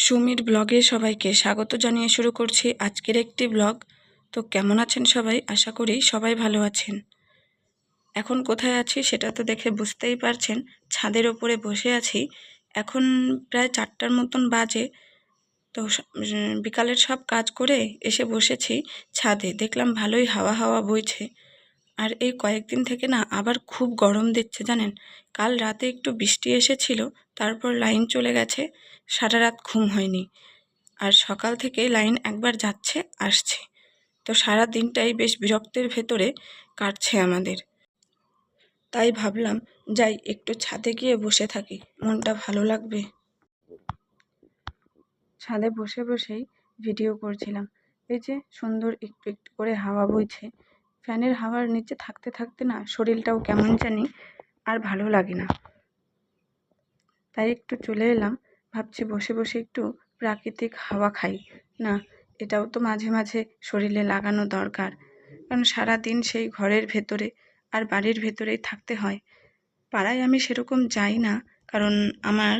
সুমির ব্লগে সবাইকে স্বাগত জানিয়ে শুরু করছি আজকের একটি ব্লগ। তো কেমন আছেন সবাই? আশা করি সবাই ভালো আছেন। এখন কোথায় আছি সেটা তো দেখে বুঝতেই পারছেন। ছাদের ওপরে বসে আছি। এখন প্রায় চারটার মতন বাজে। তো বিকালের সব কাজ করে এসে বসেছি ছাদে। দেখলাম ভালোই হাওয়া হাওয়া বইছে। আর এই কয়েকদিন থেকে না আবার খুব গরম দিচ্ছে জানেন। কাল রাতে একটু বৃষ্টি এসেছিল, তারপর লাইন চলে গেছে, সারা রাত ঘুম হয়নি। আর সকাল থেকে লাইন একবার যাচ্ছে, আসছে। তো সারা দিনটাই বেশ বিরক্তের ভেতরে কাটছে আমাদের। তাই ভাবলাম, যাই একটু ছাদে গিয়ে বসে থাকি, মনটা ভালো লাগবে। ছাদে বসে বসেই ভিডিও করছিলাম। এই যে সুন্দর একটু একটু করে হাওয়া বইছে ফ্যানের হাওয়ার নিচে থাকতে থাকতে না শরীরটাও কেমন জানি আর ভালো লাগে না। তাই একটু চলে এলাম, ভাবছি বসে বসে একটু প্রাকৃতিক হাওয়া খাই। না, এটাও তো মাঝে মাঝে শরীরে লাগানো দরকার। কারণ সারা দিন সেই ঘরের ভেতরে আর বাড়ির ভেতরেই থাকতে হয়। পাড়ায় আমি সেরকম যাই না, কারণ আমার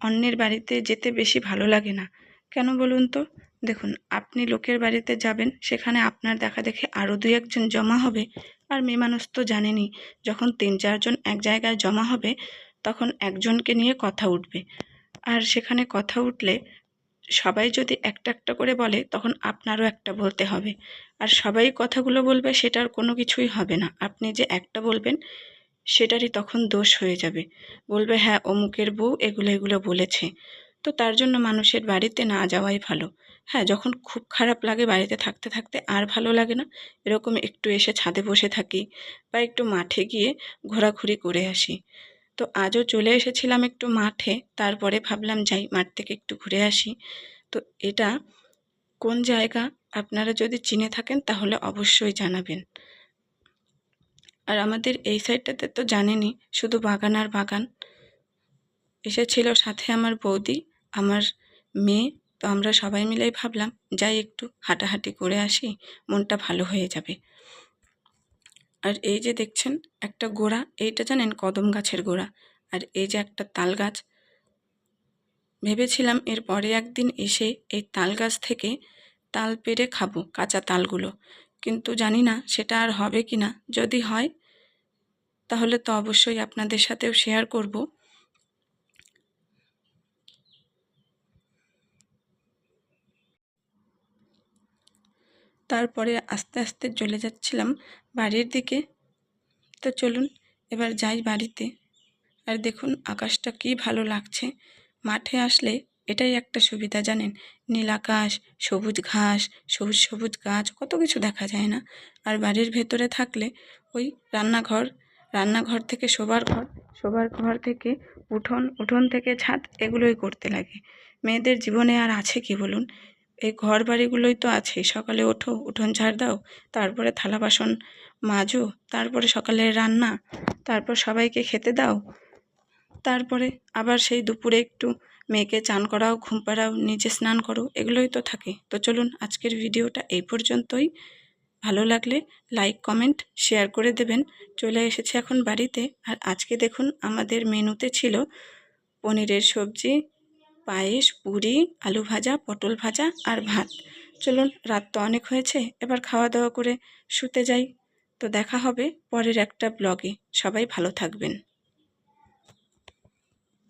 অন্যের বাড়িতে যেতে বেশি ভালো লাগে না। কেন বলুন তো? দেখুন, আপনি লোকের বাড়িতে যাবেন, সেখানে আপনার দেখা দেখে আরও দুই একজন জমা হবে। আর মেয়ে মানুষ তো জানেনই, যখন তিন চারজন এক জায়গায় জমা হবে, তখন একজনকে নিয়ে কথা উঠবে। আর সেখানে কথা উঠলে সবাই যদি একটা একটা করে বলে, তখন আপনারও একটা বলতে হবে। আর সবাই কথাগুলো বলবে, সেটার কোনো কিছুই হবে না। আপনি যে একটা বলবেন, সেটারই তখন দোষ হয়ে যাবে। বলবে হ্যাঁ অমুকের বউ এগুলো এগুলো বলেছে। তো তার জন্য মানুষের বাড়িতে না যাওয়াই ভালো। হ্যাঁ যখন খুব খারাপ লাগে বাড়িতে থাকতে থাকতে আর ভালো লাগে না, এরকম একটু এসে ছাদে বসে থাকি বা একটু মাঠে গিয়ে ঘোরাঘুরি করে আসি। তো আজও চলে এসেছিলাম একটু মাঠে, তারপরে ভাবলাম যাই মাঠ থেকে একটু ঘুরে আসি। তো এটা কোন জায়গা আপনারা যদি চিনে থাকেন তাহলে অবশ্যই জানাবেন। আর আমাদের এই সাইডটাতে তো জানেনি শুধু বাগান আর বাগান। এসেছিল সাথে আমার বৌদি আমার মেয়ে, তো আমরা সবাই মিলেই ভাবলাম, যাই একটু হাঁটাহাঁটি করে আসি, মনটা ভালো হয়ে যাবে। আর এই যে দেখছেন, একটা গোড়া, এইটা জানেন কদম গাছের গোড়া, আর এই যে একটা তাল গাছ। ভেবেছিলাম এর পরে একদিন এসে এই তাল গাছ থেকে তাল পেরে খাব, কাঁচা তালগুলো। কিন্তু জানি না সেটা আর হবে কি না যদি হয়, তাহলে তো অবশ্যই আপনাদের সাথেও শেয়ার করব। তারপরে আস্তে আস্তে চলে যাচ্ছিলাম বাড়ির দিকে। তো চলুন এবার যাই বাড়িতে। আর দেখুন আকাশটা কি ভালো লাগছে। মাঠে আসলে এটাই একটা সুবিধা জানেন? নীল আকাশ, সবুজ ঘাস, সবুজ সবুজ গাছ, কত কিছু দেখা যায় না। আর বাড়ির ভেতরে থাকলে ওই রান্নাঘর রান্নাঘর থেকে শোবার ঘর শোবার ঘর থেকে উঠোন উঠোন থেকে ছাদ এগুলোই করতে লাগে। মেয়েদের জীবনে আর আছে কি বলুন? এই ঘর বাড়িগুলোই তো আছে সকালে ওঠো, উঠোন ঝাড় দাও, তারপরে থালা বাসন মাজো, তারপরে সকালের রান্না, তারপর সবাইকে খেতে দাও, তারপরে আবার সেই দুপুরে একটু মেয়েকে চান করাও, ঘুম পাড়াও, নিজে স্নান করো, এগুলোই তো থাকে। তো চলুন আজকের ভিডিওটা এই পর্যন্তই। ভালো লাগলে লাইক, কমেন্ট, শেয়ার করে দেবেন। চলে এসেছে এখন বাড়িতে। আর আজকে দেখুন আমাদের মেনুতে ছিল পনিরের সবজি পায়েস, পুরি, আলু ভাজা, পটল ভাজা আর ভাত। চলুন, রাত তো অনেক হয়েছে, এবার খাওয়া দাওয়া করে শুতে যাই। তো দেখা হবে পরের একটা ব্লগে। সবাই ভালো থাকবেন।